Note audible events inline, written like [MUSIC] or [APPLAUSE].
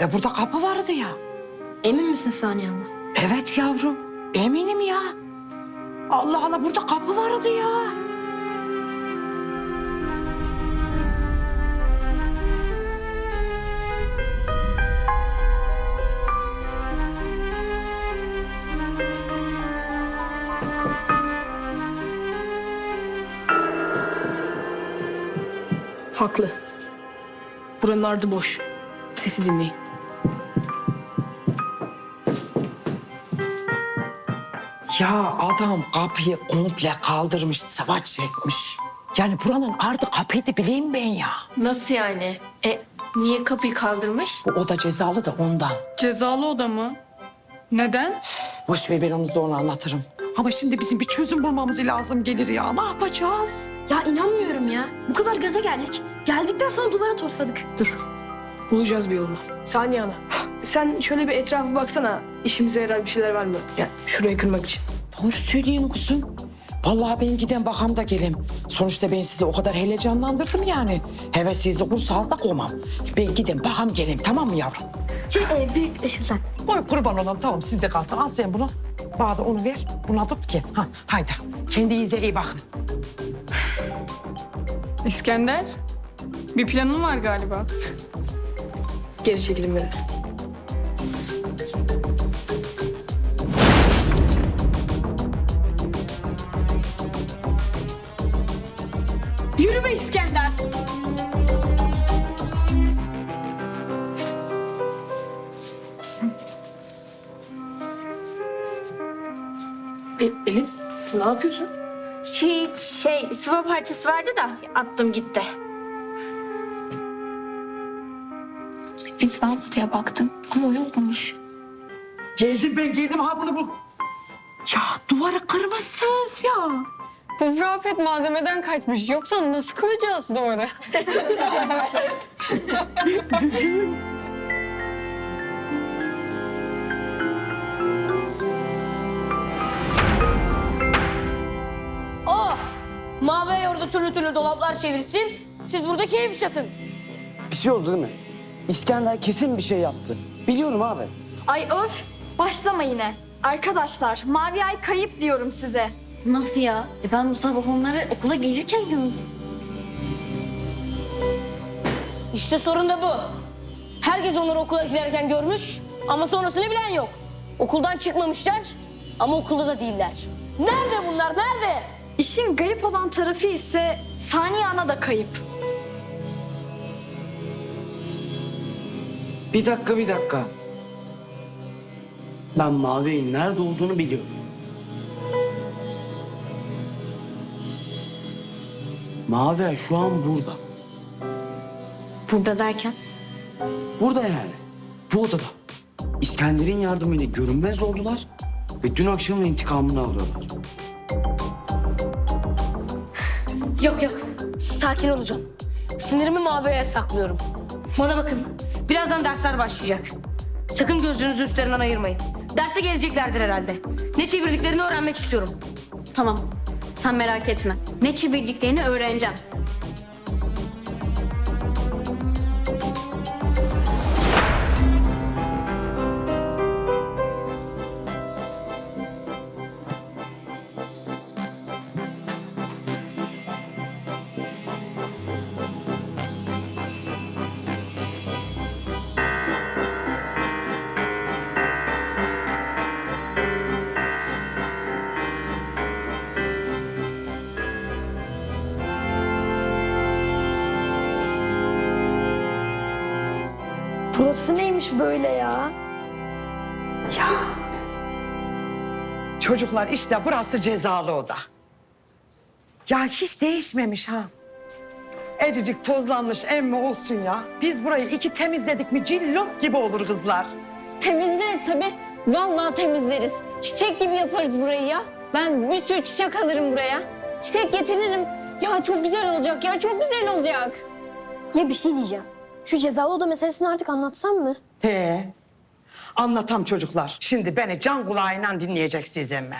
E burada kapı vardı ya. Emin misin Saniye abla? Evet yavrum. Eminim ya. Allah Allah burada kapı vardı ya. Haklı. Buranın ardı boş. Sesi dinleyin. Ya adam kapıyı komple kaldırmış, sıva çekmiş. Yani buranın ardı kapıydı bileyim ben ya. Nasıl yani? E niye kapıyı kaldırmış? Bu oda cezalı da ondan. Cezalı oda mı? Neden? Boş ver ben onu sonra anlatırım. Ama şimdi bizim bir çözüm bulmamız lazım gelir ya. Ne yapacağız? Ya inanmıyorum ya. Bu kadar gaza geldik. Geldikten sonra duvara tosladık. Dur. Bulacağız bir yolunu. Saniye Ana. Sen şöyle bir etrafa baksana. İşimize yarar bir şeyler var mı? Yani şurayı kırmak için. Doğru söylüyorsun kuzum. Vallahi ben giden bakam da gelem. Sonuçta ben sizi o kadar heyecanlandırdım yani. Hevesinizi kursağızda kovmam. Ben gidem bakam gelem tamam mı yavrum? Şey, e, büyük ışıldan. Oy kurban olam tamam sizde kalsın. Al sen bunu. Bana da onu ver. Buna tut ki. Ha, haydi. Kendinize iyi bakın. İskender, bir planın var galiba. Geri çekilin biraz. Yürü be İskender. E, Elif ne yapıyorsun? Hiç şey sıva parçası vardı da attım gitti. Biz ben odaya baktım ama o yokmuş. Geldim ben geldim ha bunu bul. Ya duvarı kırmışsınız ya. Bu Rafet malzemeden kaçmış. Yoksa nasıl kıracağız duvarı? Oh! [LAUGHS] Mavi orada türlü türlü dolaplar çevirsin. Siz burada keyif çatın. Bir şey oldu değil mi? İskender kesin bir şey yaptı. Biliyorum abi. Ay öf! Başlama yine. Arkadaşlar, Mavi Ay kayıp diyorum size. Nasıl ya? E ben bu sabah onları okula gelirken gördüm. İşte sorun da bu. Herkes onları okula giderken görmüş ama sonrasını bilen yok. Okuldan çıkmamışlar ama okulda da değiller. Nerede bunlar? Nerede? İşin garip olan tarafı ise Saniye Ana da kayıp. Bir dakika bir dakika. Ben Mavi'nin nerede olduğunu biliyorum. Mavi şu an burada. Burada derken? Burada yani. Bu odada. İskender'in yardımıyla görünmez oldular ve dün akşamın intikamını alıyorlar. Yok yok. Sakin olacağım. Sinirimi maviye saklıyorum. Bana bakın. Birazdan dersler başlayacak. Sakın gözünüzü üstlerinden ayırmayın. Derse geleceklerdir herhalde. Ne çevirdiklerini öğrenmek istiyorum. Tamam. Sen merak etme. Ne çevirdiklerini öğreneceğim. Burası neymiş böyle ya? Çocuklar işte burası cezalı oda. Ya hiç değişmemiş ha. Ecicik tozlanmış emmi olsun ya. Biz burayı iki temizledik mi cillop gibi olur kızlar. Temizleriz tabii. Vallahi temizleriz. Çiçek gibi yaparız burayı ya. Ben bir sürü çiçek alırım buraya. Çiçek getiririm. Ya çok güzel olacak ya çok güzel olacak. Ya bir şey diyeceğim. Şu cezalı oda meselesini artık anlatsam mı? He. Anlatam çocuklar. Şimdi beni can kulağıyla dinleyeceksiniz emme.